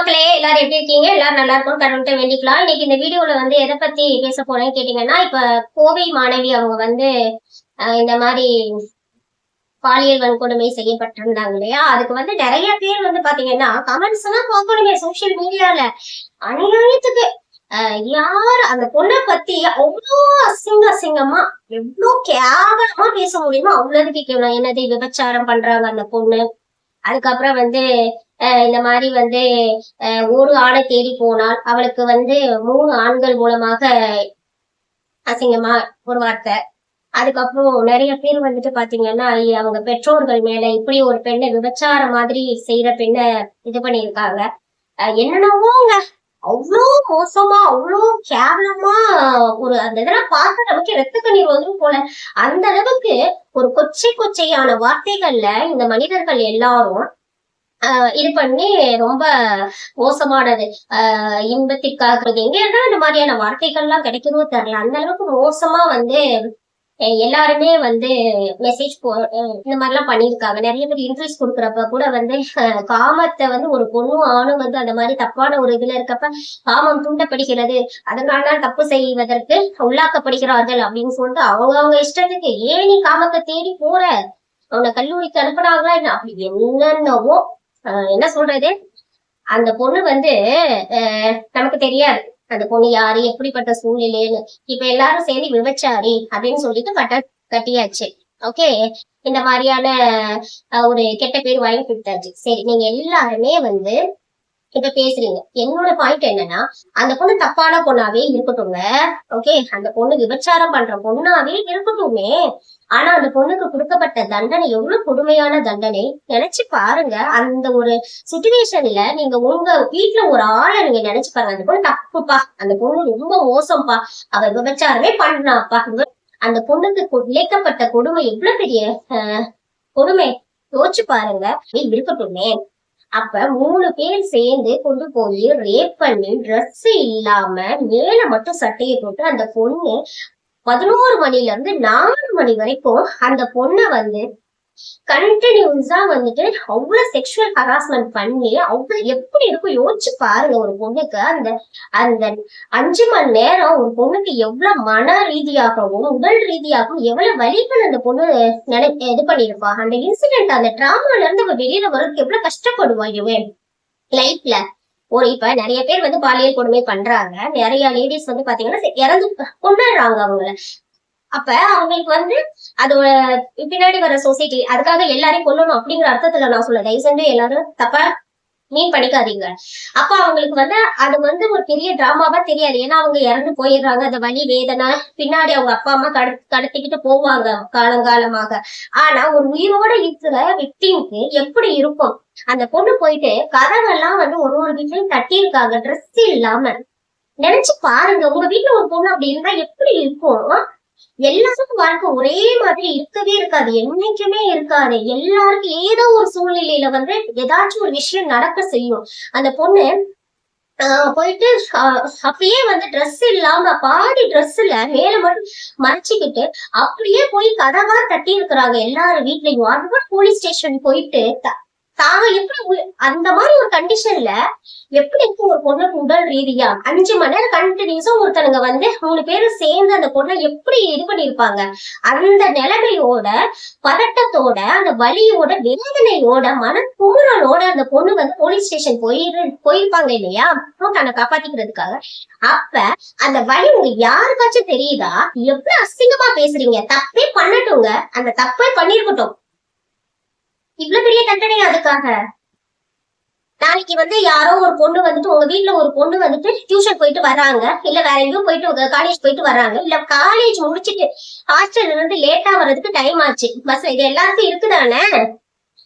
மக்களே எல்லாரும் எப்படி இருக்கீங்க? எல்லாரும் நல்லா இருக்கும். கடவுள்கிட்ட வேண்டிக்கலாம். இன்னைக்கு இந்த வீடியோல வந்து எதை பத்தி பேச போறேன்னு கேட்டீங்கன்னா இப்ப கோவை மாணவி அவங்க வந்து இந்த மாதிரி பாலியல் வன்கொடுமை செய்யப்பட்டிருந்தாங்க இல்லையா? அதுக்கு வந்து நிறைய பேர் வந்து பாத்தீங்கன்னா கமெண்ட்ஸ் எல்லாம் பார்க்கணுமே சோசியல் மீடியால அநியாயத்துக்கு. யார் அந்த பொண்ணை பத்தி அவ்வளோ அசிங்க அசிங்கமா எவ்வளோ கேவலமா பேச முடியுமோ அவ்வளவுக்கு கேவலம். என்னது விபச்சாரம் பண்றாங்க அந்த பொண்ணு? அதுக்கப்புறம் வந்து அஹ் இந்த மாதிரி வந்து அஹ் ஒரு ஆணை தேடி போனால் அவளுக்கு வந்து மூணு ஆண்கள் மூலமாக அசிங்கமா ஒரு வார்த்தை. அதுக்கப்புறம் நிறைய பேர் வந்துட்டு பாத்தீங்கன்னா அவங்க பெற்றோர்கள் மேல இப்படி ஒரு பெண்ணை விபச்சாரம் மாதிரி செய்யற பெண்ணை இது பண்ணியிருக்காங்க. என்னென்னவோங்க அவ்வளோ மோசமா அவ்வளோ கேவலமா ஒரு அந்த இதெல்லாம் பார்க்க நமக்கு ரத்த கண்ணீர் வந்துடும் போல. அந்த அளவுக்கு ஒரு கொச்சை கொச்சையான வார்த்தைகள்ல இந்த மனிதர்கள் எல்லாரும் ஆஹ் இது பண்ணி ரொம்ப மோசமானது. ஆஹ் இன்பத்திற்காக. எங்க இந்த மாதிரியான வார்த்தைகள்லாம் கிடைக்கணும் தெரியல. அந்த அளவுக்கு மோசமா வந்து எல்லாருமே வந்து மெசேஜ் போ இந்த மாதிரிலாம் பண்ணியிருக்காங்க. நிறைய பேர் இன்ட்ரெஸ்ட் கொடுக்குறப்ப கூட வந்து காமத்தை வந்து ஒரு பொண்ணும் ஆணும் வந்து அந்த மாதிரி தப்பான ஒரு இதுல இருக்கப்ப காமம் தூண்டப்படுகிறது. அதனால தான் தப்பு செய்வதற்கு உள்ளாக்கப்படுகிறார்கள் அப்படின்னு சொல்லிட்டு அவங்க அவங்க இஷ்டத்துக்கு ஏன் நீ காமத்தை தேடி போற அவனை கல்லூரிக்கு அனுப்புனாங்களா என்ன? அப்படி என்னென்னவோ ஆஹ் என்ன சொல்றது? அந்த பொண்ணு வந்து ஆஹ் நமக்கு தெரியாது. அந்த பொண்ணு யாரு? எப்படிப்பட்ட சூழ்நிலைன்னு? இப்ப எல்லாரும் சேர்ந்து விபச்சாரி அப்படின்னு சொல்லிட்டு கட்ட கட்டியாச்சு. ஓகே இந்த மாதிரியான ஒரு கெட்ட பேர் வாங்கி கொடுத்தாச்சு. சரி நீங்க எல்லாருமே வந்து இப்ப பேசுறீங்க. என்னோட பாயிண்ட் என்னன்னா அந்த பொண்ணு தப்பான பொண்ணாவே இருக்கட்டுங்க. ஓகே அந்த பொண்ணு விபச்சாரம் பண்ற பொண்ணாவே இருக்கட்டுமே. ஆனா அந்த பொண்ணுக்கு கொடுக்கப்பட்ட தண்டனை எவ்வளவு கொடுமையான தண்டனை நினைச்சு பாருங்க. அந்த ஒரு சுச்சுவேஷன்ல நீங்க உங்க வீட்டுல ஒரு ஆளை நீங்க நினைச்சு பாருங்க. அந்த பொண்ணு தப்புப்பா. அந்த பொண்ணு ரொம்ப மோசம்ப்பா அவ விபச்சாரமே பண்ணாப்பா. அந்த பொண்ணுக்கு இழைக்கப்பட்ட கொடுமை எவ்வளவு பெரிய கொடுமை. யோசிச்சு பாருங்க. இருக்கட்டுமே. அப்ப மூணு பேர் சேர்ந்து கொண்டு போய் ரேப் பண்ணி ட்ரெஸ் இல்லாம மேல மட்டும் சட்டையை போட்டு அந்த பொண்ணு பதினோரு மணில இருந்து நாலு மணி வரைக்கும் அந்த பொண்ணை வந்து கண்டினியூஸா வந்துட்டு அவ்வளவு செக்ஷுவல் ஹராஸ்மெண்ட் பண்ணி அவ்வளவு எப்படி இருக்கும் யோசிச்சு பாருங்க ஒரு பொண்ணுக்கு அந்த அந்த அஞ்சு மணி நேரம் ஒரு பொண்ணுக்கு எவ்வளவு மன ரீதியாகவும் உடல் ரீதியாகவும் எவ்வளவு வலிகள் அந்த பொண்ணு நினை இது பண்ணிருப்பா அந்த இன்சிடென்ட் அந்த டிராமால இருந்து அவ வெளியில வர்றதுக்கு எவ்வளவு கஷ்டப்படுவா இவன் லைஃப்ல ஒரு இப்ப நிறைய பேர் வந்து பாலியல் கொடுமை பண்றாங்க. நிறைய லேடிஸ் வந்து பாத்தீங்கன்னா இறந்து கொண்டாடுறாங்க அவங்கள. அப்ப அவங்களுக்கு வந்து அது பின்னாடி வர சொசைட்டி அதுக்காக எல்லாரையும் கொல்லணும் அப்படிங்கிற அர்த்தத்துல நான் சொல்ல தயவு செஞ்சு எல்லாரும் தப்பா மீன் பண்ணிக்காதீங்க அப்ப அவங்களுக்கு வந்து அது வந்து ஒரு பெரிய டிராமாவா தெரியாது. ஏன்னா அவங்க இறந்து போயிடுறாங்க. அந்த வலி வேதனை பின்னாடி அவங்க அப்பா அம்மா கட கடத்திக்கிட்டு போவாங்க காலங்காலமாக. ஆனா ஒரு உயிரோட இருக்கிற விக்டிம்க்கு எப்படி இருக்கும்? அந்த பொண்ணு போயிட்டு கதவெல்லாம் வந்து ஒரு ஒரு வீட்லயும் கட்டியிருக்காங்க ட்ரெஸ் இல்லாம. நினைச்சு பாருங்க. உங்க வீட்டுல ஒரு பொண்ணு அப்படி இருந்தா எப்படி இருக்கும்? எல்லாருக்கும் வாழ்க்கை ஒரே மாதிரி இருக்கவே இருக்காது. என்னைக்குமே இருக்காது. எல்லாருக்கும் ஏதோ ஒரு சூழ்நிலையில வந்து ஏதாச்சும் ஒரு விஷயம் நடக்க செய்யும். அந்த பொண்ணு ஆஹ் போயிட்டு அப்படியே அப்பயே வந்து ட்ரெஸ் இல்லாம பாடி ட்ரெஸ்ல மேல மட்டும் மறைச்சிக்கிட்டு அப்படியே போய் கதவா தட்டி இருக்கிறாங்க எல்லாரும் வீட்லயும். அதுவும் போலீஸ் ஸ்டேஷன் போயிட்டு தாங்க எப்படி உ- அந்த மாதிரி ஒரு கண்டிஷன்ல எப்படி இருக்கு ஒரு பொண்ணுக்கு உடல் ரீதியா? அஞ்சு மணி நேரம் கண்டினியூஸா ஒருத்தனுங்க வந்து மூணு பேரும் சேர்ந்து அந்த பொண்ணை எப்படி இது பண்ணிருப்பாங்க அந்த நிலைமையோட பதட்டத்தோட அந்த வலியோட வேதனையோட மன குமுறலோட அந்த பொண்ணு வந்து போலீஸ் ஸ்டேஷன் போயிரு போயிருப்பாங்க இல்லையா? தன்னை காப்பாத்திக்கிறதுக்காக. அப்ப அந்த வலி உங்க யாருக்காச்சும் தெரியுதா? எவ்வளவு அசிங்கமா பேசுறீங்க? தப்பே பண்ணட்டுங்க. அந்த தப்பே பண்ணிருக்கட்டும். இவ்வளவு பெரிய தண்டனை அதுக்காக? நாளைக்கு வந்து யாரோ ஒரு பொண்ணு வந்துட்டு உங்க வீட்டுல ஒரு பொண்ணு வந்துட்டு டியூஷன் போயிட்டு வர்றாங்க. இல்ல வேற எங்கேயும் போயிட்டு காலேஜ் போயிட்டு வர்றாங்க. இல்ல காலேஜ் முடிச்சிட்டு ஹாஸ்டல்ல இருந்து லேட்டா வர்றதுக்கு டைம் ஆச்சு. பஸ் இது எல்லாருக்கும் இருக்குதானே?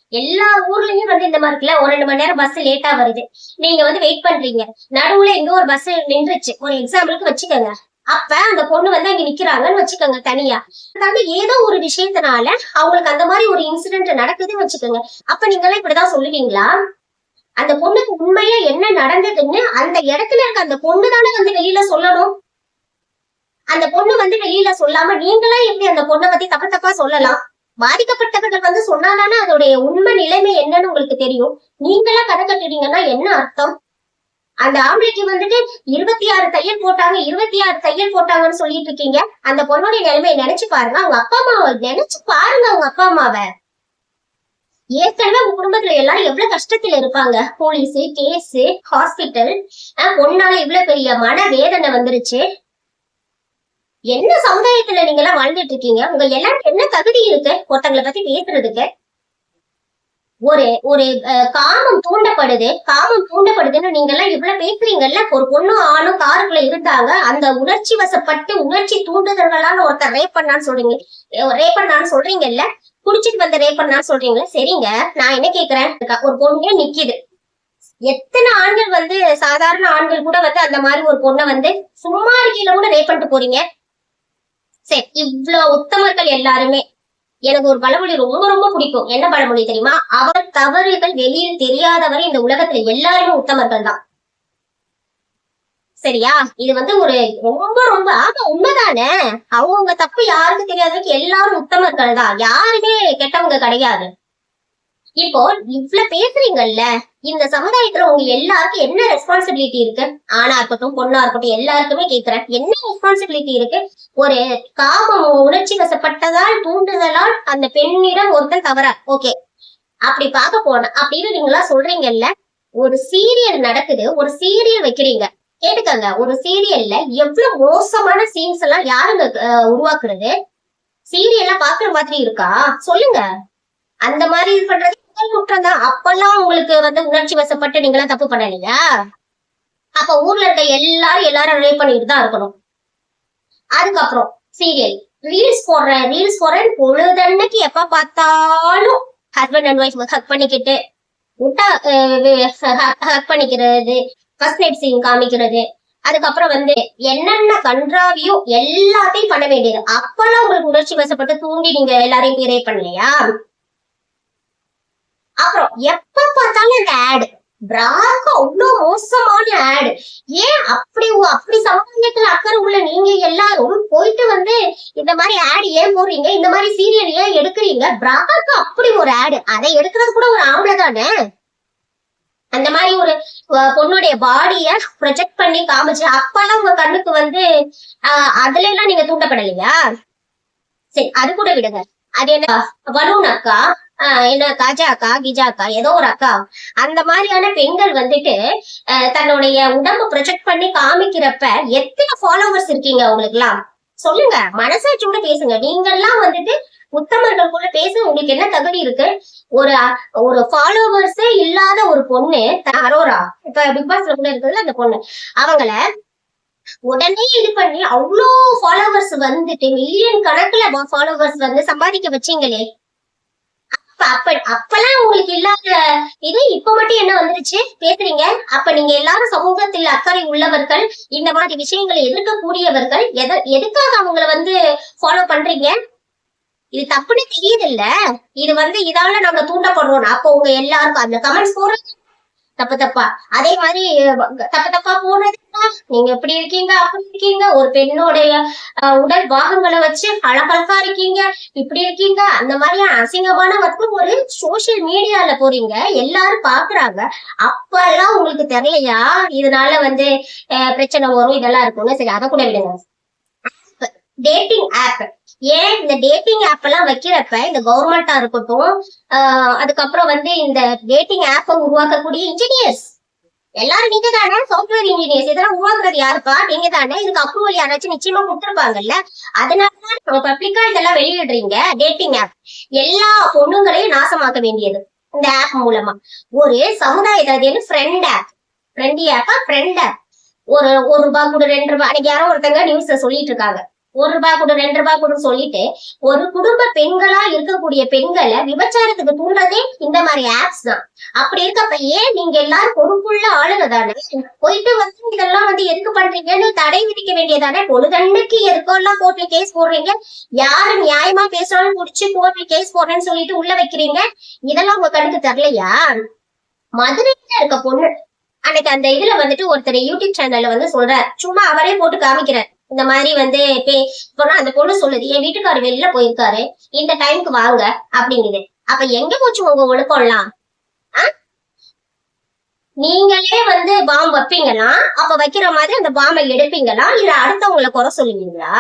எல்லா ஊர்லயும் வந்து இந்த மாதிரி இருக்குல்ல? ஒரு ரெண்டு மணி நேரம் பஸ் லேட்டா வருது. நீங்க வந்து வெயிட் பண்றீங்க. நடுவுல எங்க ஒரு பஸ் நின்றுச்சு. ஒரு எக்ஸாம்பிளுக்கு வச்சுக்கோங்க. அப்ப அந்த பொண்ணு வந்து அங்க நிக்கிறாங்கன்னு வச்சுக்கோங்க தனியா. அதாவது ஏதோ ஒரு விஷயத்தினால அவங்களுக்கு அந்த மாதிரி ஒரு இன்சிடென்ட் நடக்குதுன்னு வச்சுக்கோங்க. அப்ப நீங்க எல்லாம் இப்படிதான் சொல்லுவீங்களா? அந்த பொண்ணுக்கு உண்மையா என்ன நடந்ததுன்னு அந்த இடத்துல இருக்க அந்த பொண்ணு தானே வந்து வெளியில சொல்லணும். அந்த பொண்ணு வந்து வெளியில சொல்லாம நீங்களா எப்படி அந்த பொண்ணை பத்தி தப்பு தப்பா சொல்லலாம்? பாதிக்கப்பட்டவர்கள் வந்து சொன்னாதானே அதோடைய உண்மை நிலைமை என்னன்னு உங்களுக்கு தெரியும். நீங்களா கதை கட்டுறீங்கன்னா என்ன அர்த்தம்? அந்த ஆம்பளைக்கு வந்துட்டு இருபத்தி ஆறு தையல் போட்டாங்க இருபத்தி ஆறு தையல் போட்டாங்கன்னு சொல்லிட்டு இருக்கீங்க. அந்த பொண்ணுடைய நிலைமையை நினைச்சு பாருங்க. அவங்க அப்பா அம்மாவை நினைச்சு பாருங்க அவங்க அப்பா அம்மாவை. ஏற்கனவே உங்க குடும்பத்துல எல்லாரும் எவ்வளவு கஷ்டத்துல இருப்பாங்க? போலீஸ் கேஸ் ஹாஸ்பிட்டல் பொண்ணால இவ்வளவு பெரிய மன வேதனை வந்துருச்சு. என்ன சமுதாயத்துல நீங்க எல்லாம் வாழ்ந்துட்டு இருக்கீங்க? உங்க எல்லாருக்கும் என்ன தகுதி இருக்கு? ஒருத்தங்களை பத்தி பேசுறதுக்கு. ஒரு ஒரு காமம் தூண்டப்படுது. காமம் தூண்டப்படுதுன்னு நீங்க எல்லாம் இவ்வளவு பேசுறீங்கல்ல? ஒரு பொண்ணும் ஆணும் காருக்குள்ள இருந்தாங்க. அந்த உணர்ச்சி வசப்பட்டு உணர்ச்சி தூண்டுதல்களால ஒருத்தர் ரேப் பண்ணான்னு சொல்றீங்க. ரேப் பண்ணான்னு சொல்றீங்கல்ல? குடிச்சிட்டு வந்த ரேப் பண்ணான்னு சொல்றீங்களா சரிங்க. நான் என்ன கேக்குறேன்? ஒரு பொண்ணு நிக்குது. எத்தனை ஆண்கள் வந்து சாதாரண ஆண்கள் கூட வந்து அந்த மாதிரி ஒரு பொண்ணை வந்து சும்மா இருக்கையில கூட ரேப் பண்ணிட்டு போறீங்க? சரி இவ்வளவு உத்தமர்கள் எல்லாருமே. எனக்கு ஒரு பழமொழி ரொம்ப ரொம்ப பிடிக்கும். என்ன பழமொழி தெரியுமா? அவர் தவறுகள் வெளியில் தெரியாதவர் இந்த உலகத்துல எல்லாருமே உத்தமர்கள் தான். சரியா? இது வந்து ஒரு ரொம்ப ரொம்ப ஆமா உண்மைதானே? அவங்கவுங்க தப்பு யாருக்கு தெரியாதவங்க எல்லாரும் உத்தமர்கள் தான். யாருமே கெட்டவங்க கிடையாது. இப்போ இவ்ளோ பேசுறீங்கல்ல இந்த சமுதாயத்துல உங்க எல்லாருக்கும் என்ன ரெஸ்பான்சிபிலிட்டி இருக்கு? ஆனா இருக்கட்டும் பொண்ணா இருக்கட்டும் எல்லாருக்குமே கேக்குறேன். என்ன ரெஸ்பான்சிபிலிட்டி இருக்கு? ஒரு காமம் உணர்ச்சி வசப்பட்டதால் தூண்டுதலால் அந்த பெண்ணிடம் ஒருத்தன் தவறா ஓகே. அப்படி பார்க்க போன அப்படின்னு நீங்களா சொல்றீங்கல்ல ஒரு சீரியல் நடக்குது ஒரு சீரியல் வைக்கிறீங்க. கேட்டுக்கங்க ஒரு சீரியல்ல எவ்வளவு மோசமான சீன்ஸ் எல்லாம் யாருங்க உருவாக்குறது? சீரியல்லாம் பாக்குற மாதிரி இருக்கா? சொல்லுங்க. அந்த மாதிரி இது பண்றது முதல் அப்பெல்லாம் உங்களுக்கு வந்து உணர்ச்சி வசப்பட்டு நீங்களாம் தப்பு பண்ணலையா? அப்ப ஊர்ல இருக்க எல்லாரும் எல்லாரும் ரேப் பண்ணிட்டு தான் இருக்கணும். அதுக்கப்புறம் சீரியல் ரீல்ஸ் போடுறேன் ரீல்ஸ் போடுறேன். பொழுதன்னைக்கு எப்ப பார்த்தாலும் ஹஸ்பண்ட் அண்ட் ஒய்ஃப் ஹக் பண்ணிக்கிட்டு முட்டா ஹக் பண்ணிக்கிறது ஃபர்ஸ்ட் நைட் சீன் காமிக்கிறது. அதுக்கப்புறம் வந்து என்னென்ன கன்றாவியோ எல்லாத்தையும் பண்ண வேண்டியது. அப்பெல்லாம் உங்களுக்கு உணர்ச்சி வசப்பட்டு தூண்டி நீங்க எல்லாரையும் பண்ணலையா? அப்புறம் எப்ப பார்த்தாலும் இந்த ஆடு பிராக்கு அவ்வளவு மோசமான ஆடு ஏன் அப்படி அப்படி சமுதாயத்துல அக்கறை உள்ள நீங்க எல்லாரும்? போயிட்டு வந்து இந்த மாதிரி ஆடு ஏன் போடுறீங்க? இந்த மாதிரி சீரியல் ஏன் எடுக்கிறீங்க? பிராக்கு அப்படி ஒரு ஆடு அதை எடுக்கிறது கூட ஒரு ஆம்பளை தானே? அந்த மாதிரி ஒரு பொண்ணுடைய பாடிய ப்ரொஜெக்ட் பண்ணி காமிச்சு அப்பெல்லாம் உங்க கண்ணுக்கு வந்து ஆஹ், அதுல எல்லாம் நீங்க தூண்டப்படலையா? சரி அது கூட விடுங்க. அது என்ன? வருண் அக்கா என்ன காஜா அக்கா கிஜா அக்கா ஏதோ ஒரு அக்கா. அந்த மாதிரியான பெண்கள் வந்துட்டு அஹ், தன்னுடைய உடம்ப ப்ரொஜெக்ட் பண்ணி காமிக்கிறப்ப எத்தனை ஃபாலோவர்ஸ் இருக்கீங்க உங்களுக்குலாம் சொல்லுங்க மனசாட்சியோட பேசுங்க. நீங்க எல்லாம் வந்துட்டு உத்தமர்கள் கூட பேச உங்களுக்கு என்ன தகுதி இருக்கு? ஒரு ஒரு ஃபாலோவர்ஸே இல்லாத ஒரு பொண்ணு அரோரா இப்ப பிக் பாஸ்ல கூட இருக்குதுல்ல அந்த பொண்ணு அவங்கள உடனே இது பண்ணி அவ்வளோ ஃபாலோவர்ஸ் வந்துட்டு மில்லியன் கணக்குல ஃபாலோவர்ஸ் வந்து சம்பாதிக்க வச்சீங்களே. அப்ப அப்பெல்லாம் உங்களுக்கு இல்லாத இது இப்ப மட்டும் என்ன வந்துருச்சு? பேசுறீங்க. அப்ப நீங்க எல்லாரும் சமூகத்தில் அக்கறை உள்ளவர்கள் இந்த மாதிரி விஷயங்களை எதிர்க்கக்கூடியவர்கள் எத எதுக்காக அவங்களை வந்து ஃபாலோ பண்றீங்க? இது தப்புன்னு தெரியுது இல்ல இது வந்து இதால நாங்க தூண்டப்படுறோம் அப்போ உங்க எல்லாருக்கும் அந்த கமெண்ட்ஸ் போடுறது தப்பு தப்பா. அதே மாதிரி தப்ப தப்பு தப்பா போனதுன்னா நீங்க இப்படி இருக்கீங்க அப்படி இருக்கீங்க ஒரு பெண்ணுடைய அஹ், உடல் பாகங்களை வச்சு அழகழகா இருக்கீங்க இப்படி இருக்கீங்க அந்த மாதிரி அசிங்கமான வர்க்கம் ஒரு சோசியல் மீடியால போறீங்க எல்லாரும் பாக்குறாங்க. அப்ப எல்லாம் உங்களுக்கு தெரியலையா? இதனால வந்து அஹ், பிரச்சனை வரும் இதெல்லாம் இருக்கும்னு. சரி அதை கூட விடுங்க. டேட்டிங் ஆப் ஏன் இந்த டேட்டிங் ஆப் எல்லாம் வைக்கிறப்ப இந்த கவர்மெண்டா இருக்கட்டும் ஆஹ் அதுக்கப்புறம் வந்து இந்த டேட்டிங் ஆப்பை உருவாக்கக்கூடிய இன்ஜினியர்ஸ் எல்லாரும் நீங்க தானே சாஃப்ட்வேர் இன்ஜினியர்ஸ் இதெல்லாம் உருவாக்குறது யாருப்பா? நீங்க தானே இதுக்கு அப்ரூவல் யாராச்சும் நிச்சயமா கொடுத்துருப்பாங்கல்ல. அதனாலதான் பப்ளிக்கா இதெல்லாம் வெளியிடுறீங்க டேட்டிங் ஆப் எல்லா பொண்ணுங்களையும் நாசமாக்க வேண்டியது இந்த ஆப் மூலமா. ஒரு சமுதாயத்தை அது என்ன? ஃப்ரெண்ட் ஆப் ஃப்ரெண்டி ஆப்பா ஃப்ரெண்ட் ஆப் ஒரு ஒரு ரூபாய் கூட ரெண்டு ரூபாய். அன்னைக்கு யாரோ ஒருத்தங்க நியூஸ்ல சொல்லிட்டு இருக்காங்க. ஒரு ரூபாய் கூட ரெண்டு ரூபாய் கொடு சொல்லிட்டு ஒரு குடும்ப பெண்களா இருக்கக்கூடிய பெண்களை விபச்சாரத்துக்கு தூண்டுறதே இந்த மாதிரி ஆப்ஸ் தான். அப்படி இருக்கப்ப ஏன் நீங்க எல்லாரும் பொறுப்புள்ள ஆளுங்க தானே? போயிட்டு வந்து இதெல்லாம் வந்து எதுக்கு பண்றீங்கன்னு தடை விதிக்க வேண்டியதானே? பொழுதன்னைக்கு எதுக்கோ எல்லாம் கோர்ட்ல கேஸ் போடுறீங்க? யாரு நியாயமா பேசுறாலும் முடிச்சு கோர்ட்ல கேஸ் போடுறேன்னு சொல்லிட்டு உள்ள வைக்கிறீங்க? இதெல்லாம் உங்க கணக்கு தரலையா மதுரையில இருக்க பொண்ணு அன்னைக்கு அந்த இதுல வந்துட்டு ஒருத்தர் யூடியூப் சேனல்ல வந்து சொல்றார். சும்மா அவரே போட்டு காமிக்கிறார். இந்த மாதிரி வந்து பே- இப்போனா அந்த பொண்ணு சொல்லுது என் வீட்டுக்காரர் வெளியில போயிருக்காரு. இந்த டைம்க்கு வாங்க அப்படிங்குது. அப்ப எங்க போச்சு உங்க ஒழுக்கம்லாம்? ஆஹ் நீங்களே வந்து பாம் வைப்பீங்களா? அப்ப வைக்கிற மாதிரி அந்த பாம்பை எடுப்பீங்களா? இல்ல அடுத்தவங்களை குறை சொல்லுவீங்களா?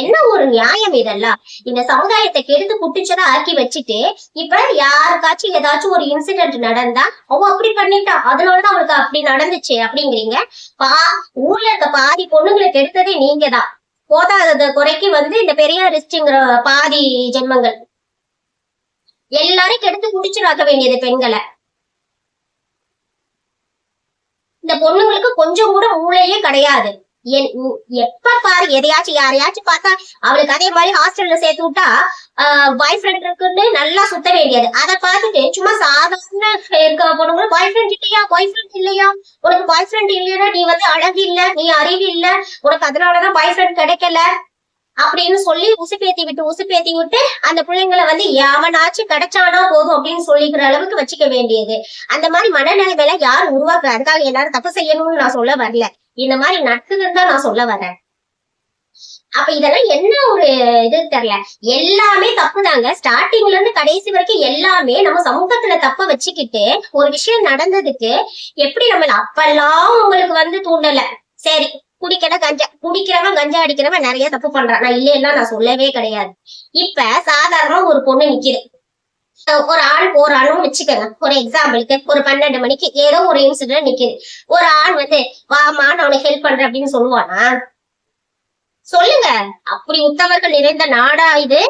என்ன ஒரு நியாயம் இதெல்லாம்? இந்த சமுதாயத்தை கெடுத்து குட்டிச்சதா ஆக்கி வச்சுட்டு இப்ப யாருக்காச்சும் ஏதாச்சும் ஒரு இன்சிடென்ட் நடந்தா அவ அப்படி பண்ணிட்டா அதனாலதான் அவளுக்கு அப்படி நடந்துச்சு அப்படிங்கிறீங்க. பா ஊர்ல இருக்க பாதி பொண்ணுங்களை கெடுத்ததே நீங்க தான் போதாத குறைக்கு வந்து இந்த பெரியாரிஸ்ட்ங்கிற பாதி ஜென்மங்கள். எல்லாரும் கெடுத்து குடிச்சிடாக்க வேண்டியது பெண்களை. இந்த பொண்ணுங்களுக்கு கொஞ்சம் கூட மூளையே கிடையாது. என்- எப்ப பாரு எதையாச்சும் யாரையாச்சும் பார்த்தா அவளுக்கு அதே மாதிரி ஹாஸ்டல்ல சேர்த்து விட்டா பாய் ஃப்ரெண்ட் இருக்குன்னு நல்லா சுத்த வேண்டியது. அதை பார்த்துட்டு சும்மா சாதாரண இருக்க போனவங்களும் பாய் ஃப்ரெண்ட் இல்லையா? பாய் ஃப்ரெண்ட் இல்லையா? உனக்கு பாய் ஃப்ரெண்ட் இல்லையா நீ வந்து அழகு இல்ல நீ அறிவு இல்ல. உனக்கு அதனாலதான் பாய் ஃப்ரெண்ட் கிடைக்கல. அப்படின்னு சொல்லி உசுப்பேத்தி விட்டு உசுப்பேத்தி விட்டு அந்த பிள்ளைங்களை வந்து எவனாச்சும் கிடைச்சானா போதும் அப்படின்னு சொல்லிக்கிற அளவுக்கு வச்சுக்க வேண்டியது. அந்த மாதிரி மனநிலைமையில யார் உருவாக்குற? அதுக்காக எல்லாரும் தப்பு செய்யணும்னு நான் சொல்ல வரல. இந்த மாதிரி நடக்குதுன்னு தான் நான் சொல்ல வரேன். அப்ப இதெல்லாம் என்ன ஒரு இது தெரியல. எல்லாமே தப்பு தாங்க ஸ்டார்டிங்ல இருந்து கடைசி வரைக்கும் எல்லாமே நம்ம சமூகத்துல தப்ப வச்சுக்கிட்டு ஒரு விஷயம் நடந்ததுக்கு எப்படி நம்ம அப்பெல்லாம் உங்களுக்கு வந்து தூண்டல? சரி குடிக்கிற கஞ்சா குடிக்கிறவன் கஞ்சா அடிக்கிறவன் நிறைய தப்பு பண்றான். நான் இல்லையெல்லாம் நான் சொல்லவே கிடையாது. இப்ப சாதாரணமா ஒரு பொண்ணு நிக்குது. ஒரு ஆள் போறான்னு வச்சுக்கோங்க. ஒரு எக்ஸாம்பிளுக்கு ஒரு பன்னெண்டு மணிக்கு ஏதோ ஒரு இன்சிடென்ட் நிக்குது. ஒரு ஆள் வந்து வாமா நான் உனக்கு ஹெல்ப் பண்றேன் அப்படின்னு சொல்லுவானா? சொல்லுங்க. அப்படி உத்தவர்கள் நிறைந்த நாடா இது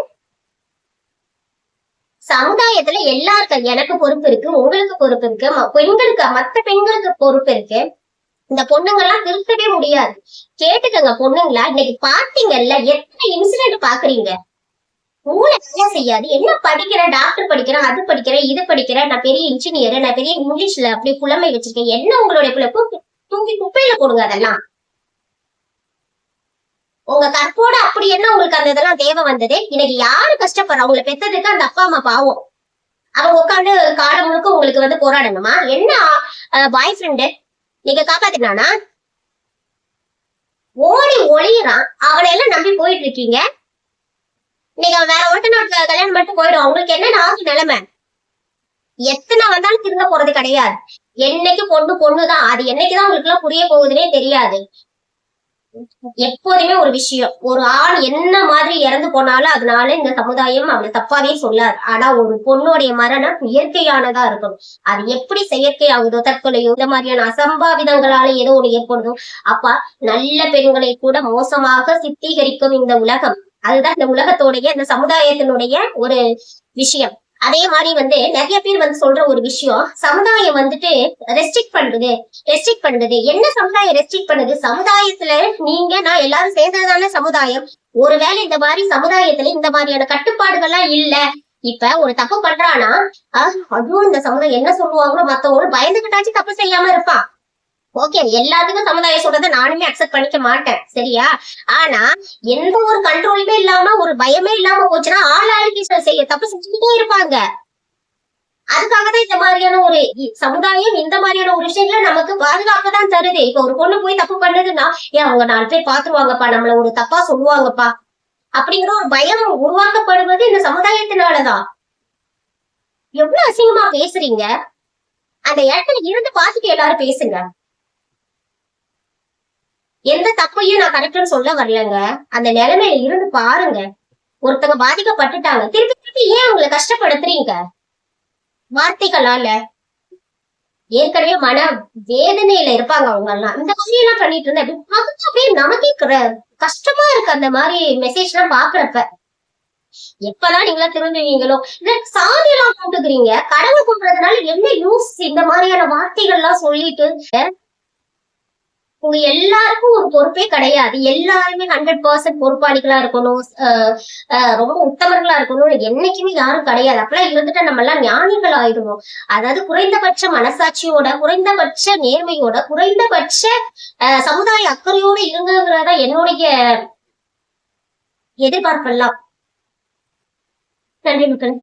சமுதாயத்துல எல்லாருக்கும் எனக்கு பொறுப்பு இருக்கு உங்களுக்கு பொறுப்பு இருக்கு. பெண்களுக்கு மத்த பெண்களுக்கு பொறுப்பு இருக்கு. இந்த பொண்ணுங்க எல்லாம் திருத்தவே முடியாது. கேட்டுக்கங்க பொண்ணுங்களா இன்னைக்கு பாத்தீங்கல்ல எத்தனை இன்சிடென்ட் பாக்குறீங்க? மூளை வேலை செய்யாது. என்ன படிக்கிறேன் டாக்டர் படிக்கிறேன் அது படிக்கிறேன் இது படிக்கிறேன் நான் பெரிய இன்ஜினியர் நான் பெரிய இங்கிலீஷ்ல அப்படி புலமை வச்சிருக்கேன். என்ன உங்களுடைய பிள்ளை தூக்கி குப்பையில போடுங்க அதெல்லாம். உங்க கற்போட அப்படி என்ன உங்களுக்கு அந்த இதெல்லாம் தேவை வந்தது? இன்னைக்கு யாரு கஷ்டப்படுறா? உங்களை பெத்ததுக்கு அந்த அப்பா அம்மா பாவம். அவங்க உட்காந்து காலம் முழுக்க உங்களுக்கு வந்து போராடணுமா? என்ன பாய் ஃப்ரெண்டு நீங்க காப்பாத்தினானா ஓடி ஒளியறான் அவனை எல்லாம் நம்பி போயிட்டு இருக்கீங்க நீங்க வேற ஒருத்தனோட கல்யாணம் மட்டும் போயிடும். உங்களுக்கு என்ன ஆகும் நிலைமை? எத்தனை வந்தாலும் திரும்ப போறது கிடையாது. என்னைக்கு பொண்ணு பொண்ணுதான். அது என்னைக்குதான் உங்களுக்கு எல்லாம் புரிய போகுதுன்னே தெரியாது. எப்போதுமே ஒரு விஷயம். ஒரு ஆண் என்ன மாதிரி இறந்து போனாலும் அதனால இந்த சமுதாயம் அவளை தப்பாவே சொல்லாது. ஆனா ஒரு பொண்ணுடைய மரணம் இயற்கையானதா இருக்கும். அது எப்படி செயற்கை ஆகுதோ தற்கொலையோ இந்த மாதிரியான அசம்பாவிதங்களால ஏதோ ஒண்ணு ஏற்படுதோ அப்ப நல்ல பெண்களை கூட மோசமாக சித்தீகரிக்கும் இந்த உலகம். அதுதான் இந்த உலகத்தோடைய இந்த சமுதாயத்தினுடைய ஒரு விஷயம். அதே மாதிரி வந்து நிறைய பேர் வந்து சொல்ற ஒரு விஷயம் சமுதாயம் வந்துட்டு ரெஸ்ட்ரிக்ட் பண்றது ரெஸ்ட்ரிக்ட் பண்றது. என்ன சமுதாயம் ரெஸ்ட்ரிக்ட் பண்ணுது? சமுதாயத்துல நீங்க நான் எல்லாரும் சேர்ந்ததான சமுதாயம்? ஒருவேளை இந்த மாதிரி சமுதாயத்துல இந்த மாதிரியான கட்டுப்பாடுகள்லாம் இல்ல. இப்ப ஒரு தப்பு பண்றானா ஆஹ், அதுவும் இந்த சமுதாயம் என்ன சொல்லுவாங்களோ மத்தவங்க பயந்துகிட்டாச்சும் தப்பு செய்யாம இருப்பான். ஓகே எல்லாத்துக்கும் சமுதாயம் சொல்றதை நானுமே அக்செப்ட் பண்ணிக்க மாட்டேன். சரியா? ஆனா எந்த ஒரு கண்ட்ரோலுமே இல்லாம ஒரு பயமே இல்லாம போச்சுன்னா ஆள் ஆளுக்கு செய்ய தப்பு செஞ்சுக்கிட்டே இருப்பாங்க. அதுக்காக தான் இந்த மாதிரியான ஒரு சமுதாயம் இந்த மாதிரியான ஒரு விஷயங்கள நமக்கு பாதுகாப்பு தான் தருது. இப்ப ஒரு பொண்ணு போய் தப்பு பண்ணதுன்னா ஏன் அவங்க நாலு பேர் பாத்துருவாங்கப்பா நம்மள ஒரு தப்பா சொல்லுவாங்கப்பா. அப்படிங்கிற ஒரு பயம் உருவாக்கப்படுவது இந்த சமுதாயத்தினாலதான். எவ்வளவு அசிங்கமா பேசுறீங்க? அந்த இடத்துல இருந்து பாத்துட்டு எல்லாரும் பேசுங்க. எந்த தப்பையும் நான் கரெக்ட்னு சொல்ல வரலங்க. அந்த நிலைமையில இருந்து பாருங்க. ஒருத்தங்க பாதிக்கப்பட்டுட்டாங்க. திருப்பி திருப்பி ஏன் அவங்களை கஷ்டப்படுத்துறீங்க? வார்த்தைகளால. ஏற்கனவே மன வேதனையில இருப்பாங்க அவங்க எல்லாம் இந்த மாதிரி எல்லாம் பண்ணிட்டு இருந்தா அப்படி அப்படியே நமக்கே கஷ்டமா இருக்கு அந்த மாதிரி மெசேஜ் எல்லாம் பாக்குறப்ப. எப்பதான் நீங்களா திருந்துவீங்களோ? இல்ல சாமி எல்லாம் கூட்டுக்கிறீங்க. கடவுள் கும்பிடுறதுனால என்ன யூஸ் இந்த மாதிரியான வார்த்தைகள் எல்லாம் சொல்லிட்டு உங்க எல்லாருக்கும் ஒரு பொறுப்பே கிடையாது. எல்லாருமே ஹண்ட்ரட் பர்சன்ட் பொறுப்பாளிகளா இருக்கணும். அஹ் ரொம்ப உத்தமர்களா இருக்கணும். என்னைக்குமே யாரும் கிடையாது. அப்பெல்லாம் இருந்துட்டு நம்ம எல்லாம் ஞானிகள் ஆயிடுவோம். அதாவது குறைந்தபட்ச மனசாட்சியோட குறைந்தபட்ச நேர்மையோட குறைந்தபட்ச சமுதாய அக்கறையோட இருங்கிறதா என்னுடைய எதிர்பார்ப்பெல்லாம். நன்றி மக்கள்.